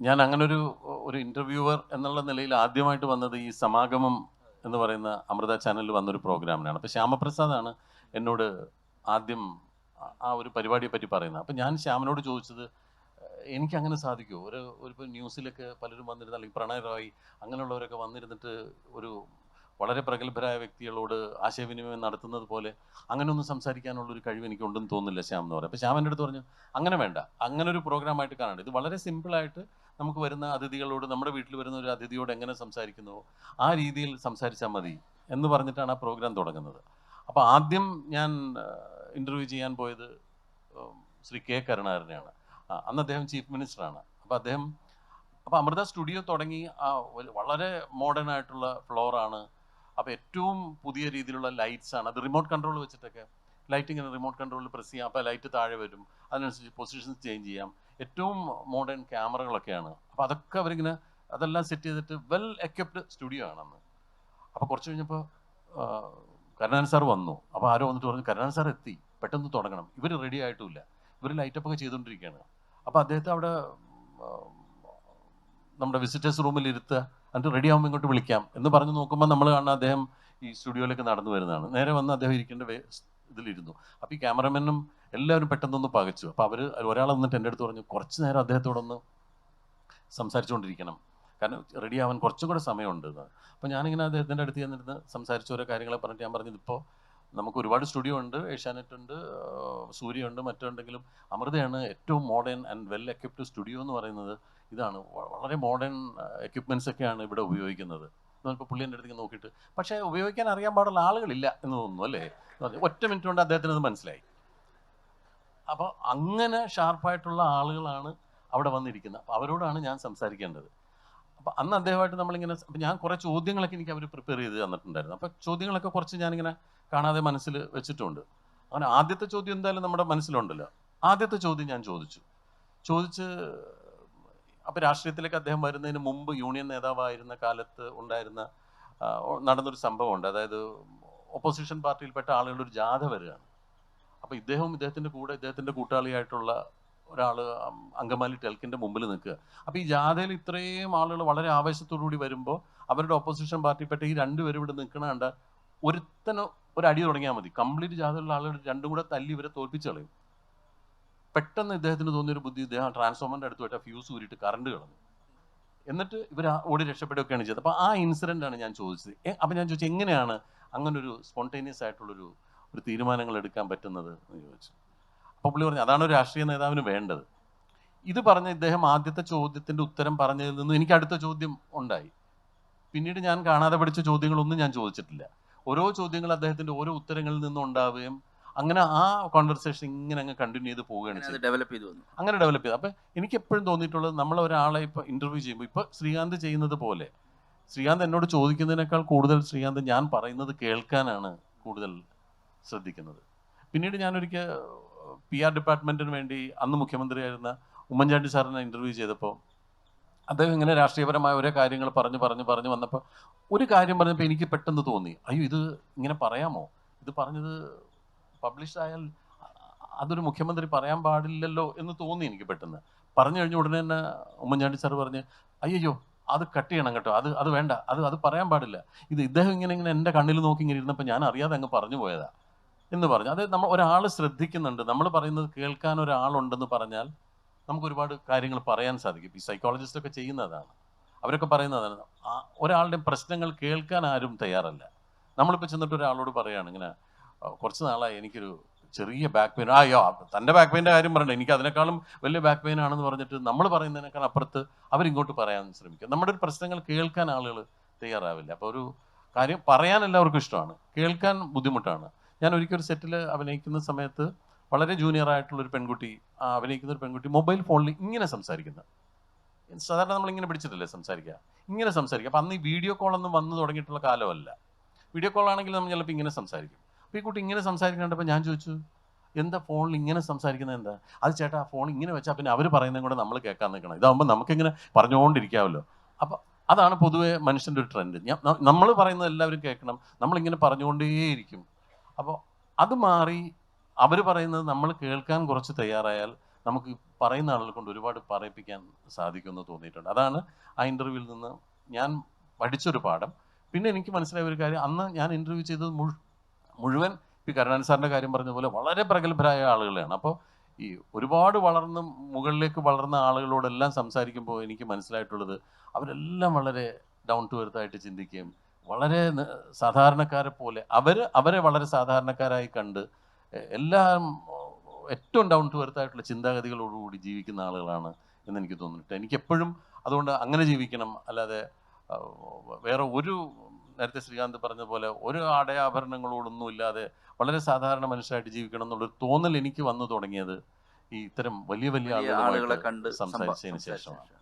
ഞാൻ അങ്ങനെ ഒരു ഇന്റർവ്യൂവർ എന്നുള്ള നിലയിൽ ആദ്യമായിട്ട് വന്നത് ഈ സമാഗമം എന്ന് പറയുന്ന അമൃത ചാനലിൽ വന്നൊരു പ്രോഗ്രാമിനാണ് അപ്പോൾ ശ്യാമപ്രസാദാണ് എന്നോട് ആദ്യം ആ- ഒരു പരിപാടിയെ പറ്റി പറയുന്നത്. അപ്പം ഞാൻ ശ്യാമനോട് ചോദിച്ചത് "ഏഹ്, എനിക്ക് അങ്ങനെ സാധിക്കുമോ ഒരു ഒരു ന്യൂസിലൊക്കെ പലരും വന്നിരുന്ന അല്ലെങ്കിൽ പ്രണയ് റോയ് അങ്ങനെയുള്ളവരൊക്കെ വന്നിരുന്നിട്ട് ഒരു വളരെ പ്രഗത്ഭരായ വ്യക്തികളോട് ആശയവിനിമയം നടത്തുന്നത് പോലെ അങ്ങനെ ഒന്നും സംസാരിക്കാനുള്ള ഒരു കഴിവ് എനിക്ക് ഉണ്ടെന്ന് തോന്നുന്നില്ല ശ്യാം എന്ന് പറയാം അപ്പോൾ ശ്യാം എന്റെ അടുത്ത് പറഞ്ഞു അങ്ങനെ വേണ്ട. അങ്ങനെ ഒരു പ്രോഗ്രാമായിട്ട് കാണണ്ട. ഇത് വളരെ സിമ്പിളായിട്ട് നമുക്ക് വരുന്ന അതിഥികളോട് നമ്മുടെ വീട്ടിൽ വരുന്ന ഒരു അതിഥിയോട് എങ്ങനെ സംസാരിക്കുന്നുവോ ആ രീതിയിൽ സംസാരിച്ചാൽ മതി എന്ന് പറഞ്ഞിട്ടാണ് ആ പ്രോഗ്രാം തുടങ്ങുന്നത്. അപ്പോൾ ആദ്യം ഞാൻ ഇന്റർവ്യൂ ചെയ്യാൻ പോയത് ശ്രീ കെ കരുണാകരനെയാണ്. അന്ന് അദ്ദേഹം ചീഫ് മിനിസ്റ്ററാണ് അപ്പോൾ അദ്ദേഹം അപ്പോൾ അമൃത സ്റ്റുഡിയോ തുടങ്ങി വളരെ മോഡേൺ ആയിട്ടുള്ള ഫ്ലോറാണ് അപ്പോൾ ഏറ്റവും പുതിയ രീതിയിലുള്ള ലൈറ്റ്സ് ആണ്. അത് റിമോട്ട് കൺട്രോൾ വെച്ചിട്ടൊക്കെ ലൈറ്റ് റിമോട്ട് കൺട്രോളിൽ പ്രസ് ചെയ്യാം. അപ്പോൾ ലൈറ്റ് താഴെ വരും. അതിനനുസരിച്ച് പൊസിഷൻസ് ചേഞ്ച് ചെയ്യാം. ഏറ്റവും മോഡേൺ ക്യാമറകളൊക്കെയാണ് അപ്പോൾ അതൊക്കെ അവരിങ്ങനെ അതെല്ലാം സെറ്റ് ചെയ്തിട്ട് വെൽ എക്യുപ്ഡ് സ്റ്റുഡിയോ ആണെന്ന്. അപ്പോൾ കുറച്ച് കഴിഞ്ഞപ്പോൾ കരുണാൻ സാർ വന്നു. അപ്പോൾ ആരോ വന്നിട്ട് പറഞ്ഞു കരുണാൻ സാർ എത്തി. പെട്ടെന്ന് തുടങ്ങണം. ഇവർ റെഡി ആയിട്ടുമില്ല ഇവർ ലൈറ്റപ്പ് ഒക്കെ ചെയ്തുകൊണ്ടിരിക്കുകയാണ് അപ്പോൾ അദ്ദേഹത്തെ അവിടെ നമ്മുടെ വിസിറ്റേഴ്സ് റൂമിൽ ഇരുത്തുക. എന്നിട്ട് റെഡി ആകുമ്പോൾ ഇങ്ങോട്ട് വിളിക്കാം എന്ന് പറഞ്ഞ് നോക്കുമ്പോൾ നമ്മൾ കാണുന്ന അദ്ദേഹം ഈ സ്റ്റുഡിയോയിലേക്ക് നടന്നു വരുന്നതാണ്. നേരെ വന്ന് അദ്ദേഹം ഇരിക്കേണ്ട ഇതിലിരുന്നു. അപ്പോൾ ഈ ക്യാമറമാനും എല്ലാവരും പെട്ടെന്നൊന്ന് പകച്ചു. അപ്പോൾ അവർ ഒരാൾ വന്നിട്ട് എന്റെ അടുത്ത് പറഞ്ഞു കുറച്ച് നേരം അദ്ദേഹത്തോടൊന്ന് സംസാരിച്ചുകൊണ്ടിരിക്കണം കാരണം റെഡി ആവാൻ കുറച്ചും കൂടെ സമയമുണ്ട്. അപ്പോൾ ഞാനിങ്ങനെ അദ്ദേഹത്തിന്റെ അടുത്ത് ചെന്നിരുന്ന് സംസാരിച്ച ഓരോ കാര്യങ്ങളെ പറഞ്ഞിട്ട് ഞാൻ പറഞ്ഞത് ഇപ്പോൾ നമുക്ക് ഒരുപാട് സ്റ്റുഡിയോ ഉണ്ട് ഏഷ്യാനെറ്റ് ഉണ്ട് സൂര്യ ഉണ്ട് മറ്റുണ്ടെങ്കിലും അമൃതയാണ് ഏറ്റവും modern and well equipped studio എന്ന് പറയുന്നത് ഇതാണ്. വളരെ മോഡേൺ എക്യുപ്മെന്റ്സ് ഒക്കെയാണ് ഇവിടെ ഉപയോഗിക്കുന്നത്. ഇപ്പോൾ പുള്ളിന്റെ അടുത്ത് നോക്കിയിട്ട്. പക്ഷേ ഉപയോഗിക്കാൻ അറിയാൻ പാടുള്ള ആളുകളില്ല എന്ന് തോന്നുന്നു അല്ലേ? ഒറ്റ മിനിറ്റ് കൊണ്ട് അദ്ദേഹത്തിന് അത് മനസ്സിലായി. അപ്പോൾ അങ്ങനെ ഷാർപ്പായിട്ടുള്ള ആളുകളാണ് അവിടെ വന്നിരിക്കുന്നത്. അപ്പോൾ അവരോടാണ് ഞാൻ സംസാരിക്കേണ്ടത്. അപ്പോൾ അന്ന് അദ്ദേഹമായിട്ട് നമ്മളിങ്ങനെ അപ്പം ഞാൻ കുറേ ചോദ്യങ്ങളൊക്കെ എനിക്ക് അവർ പ്രിപ്പയർ ചെയ്ത് തന്നിട്ടുണ്ടായിരുന്നു. അപ്പോൾ ചോദ്യങ്ങളൊക്കെ കുറച്ച് ഞാനിങ്ങനെ കാണാതെ മനസ്സിൽ വെച്ചിട്ടുണ്ട്. അങ്ങനെ ആദ്യത്തെ ചോദ്യം എന്തായാലും നമ്മുടെ മനസ്സിലുണ്ടല്ലോ. ആദ്യത്തെ ചോദ്യം ഞാൻ ചോദിച്ചു. ചോദിച്ച് അപ്പോൾ രാഷ്ട്രീയത്തിലേക്ക് അദ്ദേഹം വരുന്നതിന് മുമ്പ് യൂണിയൻ നേതാവായിരുന്ന കാലത്ത് ഉണ്ടായിരുന്ന നടന്നൊരു സംഭവമുണ്ട്. അതായത് ഓപ്പോസിഷൻ പാർട്ടിയിൽപ്പെട്ട ആളുകളുടെ ഒരു ജാഥ വരികയാണ്. അപ്പോൾ ഇദ്ദേഹവും ഇദ്ദേഹത്തിന്റെ കൂടെ ഇദ്ദേഹത്തിന്റെ കൂട്ടാളിയായിട്ടുള്ള ഒരാൾ അങ്കമാലി ടെൽക്കിന്റെ മുമ്പിൽ നിൽക്കുക. അപ്പോൾ ഈ ജാഥയിൽ ഇത്രയും ആളുകൾ വളരെ ആവേശത്തോടു കൂടി വരുമ്പോൾ അവരുടെ ഓപ്പോസിഷൻ പാർട്ടിയിൽപ്പെട്ട ഈ രണ്ടുപേരും ഇവിടെ നിൽക്കണ കണ്ട ഒരുത്തന് ഒരു അടി തുടങ്ങിയാൽ മതി. കംപ്ലീറ്റ് ജാഥയിലുള്ള ആളുകൾ രണ്ടും കൂടെ തല്ലി ഇവരെ തോൽപ്പിച്ച് കളയും. പെട്ടെന്ന് ഇദ്ദേഹത്തിന് തോന്നിയൊരു ബുദ്ധി ഇദ്ദേഹം ട്രാൻസ്ഫോമറിന്റെ അടുത്ത് പോയിട്ട് ഫ്യൂസ് ഊരിട്ട് കറണ്ട് കളഞ്ഞു. എന്നിട്ട് ഇവർ ഓടി രക്ഷപ്പെടുകയൊക്കെയാണ് ചെയ്തത്. അപ്പോൾ ആ ഇൻസിഡന്റ് ആണ് ഞാൻ ചോദിച്ചത്. അപ്പം അപ്പോൾ ഞാൻ ചോദിച്ചു എങ്ങനെയാണ് അങ്ങനൊരു സ്പോണ്ടേനിയസ് ആയിട്ടുള്ളൊരു ഒരു തീരുമാനങ്ങൾ എടുക്കാൻ പറ്റുന്നത് എന്ന് ചോദിച്ചു. അപ്പോൾ പുള്ളി പറഞ്ഞു അതാണ് ഒരു രാഷ്ട്രീയ നേതാവിന് വേണ്ടത്. ഇത് പറഞ്ഞ ഇദ്ദേഹം ആദ്യത്തെ ചോദ്യത്തിന്റെ ഉത്തരം പറഞ്ഞതിൽ നിന്നും എനിക്ക് അടുത്ത ചോദ്യം ഉണ്ടായി. പിന്നീട് ഞാൻ കാണാതെ പഠിച്ച ചോദ്യങ്ങളൊന്നും ഞാൻ ചോദിച്ചിട്ടില്ല. ഓരോ ചോദ്യങ്ങൾ അദ്ദേഹത്തിന്റെ ഓരോ ഉത്തരങ്ങളിൽ നിന്നും ഉണ്ടാവുകയും അങ്ങനെ ആ കോൺവെർസേഷൻ ഇങ്ങനെ അങ്ങ് കണ്ടിന്യൂ ചെയ്ത് പോവുകയാണ് ഡെവലപ്പ് ചെയ്തു വന്നു. അങ്ങനെ ഡെവലപ്പ് ചെയ്തു. അപ്പം എനിക്ക് എപ്പോഴും തോന്നിയിട്ടുള്ളത് നമ്മൾ ഒരാളെ ഇപ്പോൾ ഇന്റർവ്യൂ ചെയ്യുമ്പോൾ ഇപ്പോൾ ശ്രീകാന്ത് ചെയ്യുന്നത് പോലെ ശ്രീകാന്ത് എന്നോട് ചോദിക്കുന്നതിനേക്കാൾ കൂടുതൽ ശ്രീകാന്ത് ഞാൻ പറയുന്നത് കേൾക്കാനാണ് കൂടുതൽ ശ്രദ്ധിക്കുന്നത്. പിന്നീട് ഞാനൊരിക്കൽ പി ആർ ഡിപ്പാർട്ട്മെന്റിന് വേണ്ടി അന്ന് മുഖ്യമന്ത്രിയായിരുന്ന ഉമ്മൻചാണ്ടി സാറിനെ ഇന്റർവ്യൂ ചെയ്തപ്പോൾ അദ്ദേഹം ഇങ്ങനെ രാഷ്ട്രീയപരമായ ഓരോ കാര്യങ്ങൾ പറഞ്ഞ് പറഞ്ഞ് പറഞ്ഞു വന്നപ്പോൾ ഒരു കാര്യം പറഞ്ഞപ്പോൾ എനിക്ക് പെട്ടെന്ന് തോന്നി. അയ്യോ ഇത് ഇങ്ങനെ പറയാമോ? ഇത് പറഞ്ഞത് പബ്ലിഷ് ആയാൽ അതൊരു മുഖ്യമന്ത്രി പറയാൻ പാടില്ലല്ലോ എന്ന് തോന്നി എനിക്ക് പെട്ടെന്ന്. പറഞ്ഞു കഴിഞ്ഞ ഉടനെ തന്നെ ഉമ്മൻചാണ്ടി സാർ പറഞ്ഞ് അയ്യോ അത് കട്ട് ചെയ്യണം കേട്ടോ. അത് അത് വേണ്ട. അത് അത് പറയാൻ പാടില്ല. ഇത് ഇദ്ദേഹം ഇങ്ങനെ ഇങ്ങനെ എന്റെ കണ്ണിൽ നോക്കി ഇങ്ങനെ ഇരുന്നപ്പോൾ ഞാൻ അറിയാതെ അങ്ങ് പറഞ്ഞു പോയതാ. എന്ന് പറഞ്ഞു. അത് നമ്മൾ ഒരാൾ ശ്രദ്ധിക്കുന്നുണ്ട്. നമ്മൾ പറയുന്നത് കേൾക്കാൻ ഒരാളുണ്ടെന്ന് പറഞ്ഞാൽ നമുക്ക് ഒരുപാട് കാര്യങ്ങൾ പറയാൻ സാധിക്കും. ഈ സൈക്കോളജിസ്റ്റൊക്കെ ചെയ്യുന്നതാണ്. അവരൊക്കെ പറയുന്നതാണ് ഒരാളുടെ പ്രശ്നങ്ങൾ കേൾക്കാൻ ആരും തയ്യാറല്ല. നമ്മളിപ്പോൾ ചെന്നിട്ട് ഒരാളോട് പറയുകയാണ് ഇങ്ങനെ "ആ, കുറച്ച് നാളായി എനിക്കൊരു ചെറിയ ബാക്ക് പെയിൻ അയ്യോ തന്റെ ബാക്ക് പെയിന്റെ കാര്യം പറയണ്ട. എനിക്ക് അതിനേക്കാളും വലിയ ബാക്ക് പെയിൻ ആണെന്ന് പറഞ്ഞിട്ട് നമ്മൾ പറയുന്നതിനേക്കാൾ അപ്പുറത്ത് അവരിങ്ങോട്ട് പറയാൻ ശ്രമിക്കും നമ്മുടെ ഒരു പ്രശ്നങ്ങൾ കേൾക്കാൻ ആളുകൾ തയ്യാറാവില്ല. അപ്പോൾ ഒരു കാര്യം പറയാൻ എല്ലാവർക്കും ഇഷ്ടമാണ്. കേൾക്കാൻ ബുദ്ധിമുട്ടാണ്. ഞാൻ ഒരിക്കൽ ഒരു സെറ്റിൽ അഭിനയിക്കുന്ന സമയത്ത് വളരെ ജൂനിയർ ആയിട്ടുള്ള ഒരു പെൺകുട്ടി അഭിനയിക്കുന്ന ഒരു പെൺകുട്ടി മൊബൈൽ ഫോണിൽ ഇങ്ങനെ സംസാരിക്കുന്നത് സാധാരണ നമ്മൾ ഇങ്ങനെ പിടിച്ചിട്ടല്ലേ സംസാരിക്കുക? ഇങ്ങനെ സംസാരിക്കുക. അപ്പം അന്ന് ഈ വീഡിയോ കോളൊന്നും വന്നു തുടങ്ങിയിട്ടുള്ള കാലമല്ല. വീഡിയോ കോൾ ആണെങ്കിൽ നമ്മൾ ചിലപ്പോൾ ഇങ്ങനെ സംസാരിക്കും. അപ്പോൾ ഈ കുട്ടി ഇങ്ങനെ സംസാരിക്കണ്ടപ്പോൾ ഞാൻ ചോദിച്ചു എന്താ ഫോണിൽ ഇങ്ങനെ സംസാരിക്കുന്നത് എന്താ? അത് ചേട്ടാ ഫോൺ ഇങ്ങനെ വെച്ചാൽ പിന്നെ അവർ പറയുന്നതും കൂടെ നമ്മൾ കേൾക്കാൻ നിൽക്കണം. ഇതാകുമ്പോൾ നമുക്കിങ്ങനെ പറഞ്ഞുകൊണ്ടിരിക്കാമല്ലോ അപ്പോൾ അതാണ് പൊതുവെ മനുഷ്യന്റെ ഒരു ട്രെൻഡ്. നമ്മൾ പറയുന്നത് എല്ലാവരും കേൾക്കണം. നമ്മളിങ്ങനെ പറഞ്ഞുകൊണ്ടേയിരിക്കും. അപ്പോൾ അത് മാറി അവർ പറയുന്നത് നമ്മൾ കേൾക്കാൻ കുറച്ച് തയ്യാറായാൽ നമുക്ക് പറയുന്ന ആളുകൾ കൊണ്ട് ഒരുപാട് പറയിപ്പിക്കാൻ സാധിക്കുമെന്ന് തോന്നിയിട്ടുണ്ട്. അതാണ് ആ ഇന്റർവ്യൂവിൽ നിന്ന് ഞാൻ പഠിച്ചൊരു പാഠം. പിന്നെ എനിക്ക് മനസ്സിലായ ഒരു കാര്യം അന്ന് ഞാൻ ഇന്റർവ്യൂ ചെയ്തത് മുഴു മുഴുവൻ ഈ കരുണാൻ സാറിന്റെ കാര്യം പറഞ്ഞ പോലെ വളരെ പ്രഗത്ഭരായ ആളുകളാണ് അപ്പോൾ ഈ ഒരുപാട് വളർന്ന് മുകളിലേക്ക് വളർന്ന ആളുകളോടെല്ലാം സംസാരിക്കുമ്പോൾ എനിക്ക് മനസ്സിലായിട്ടുള്ളത് അവരെല്ലാം വളരെ ഡൗൺ ടു എർത്തായിട്ട് ചിന്തിക്കുകയും വളരെ സാധാരണക്കാരെ പോലെ അവർ അവരെ വളരെ സാധാരണക്കാരായി കണ്ട് എല്ലാം ഏറ്റവും ഡൗൺ ടു എർത്തായിട്ടുള്ള ചിന്താഗതികളോടുകൂടി ജീവിക്കുന്ന ആളുകളാണ് എന്ന് എനിക്ക് തോന്നിയിട്ട് എനിക്കെപ്പോഴും അതുകൊണ്ട് അങ്ങനെ ജീവിക്കണം. അല്ലാതെ വേറെ ഒരു നേരത്തെ ശ്രീകാന്ത് പറഞ്ഞ പോലെ ഒരു ആടയാഭരണങ്ങളോടൊന്നും ഇല്ലാതെ വളരെ സാധാരണ മനുഷ്യരായിട്ട് ജീവിക്കണം എന്നുള്ളൊരു തോന്നൽ എനിക്ക് വന്നു തുടങ്ങിയത് ഈ ഇത്തരം വലിയ വലിയ ആളുകളെ കണ്ട് സംസാരിച്ചതിന് ശേഷമാണ് ശേഷം.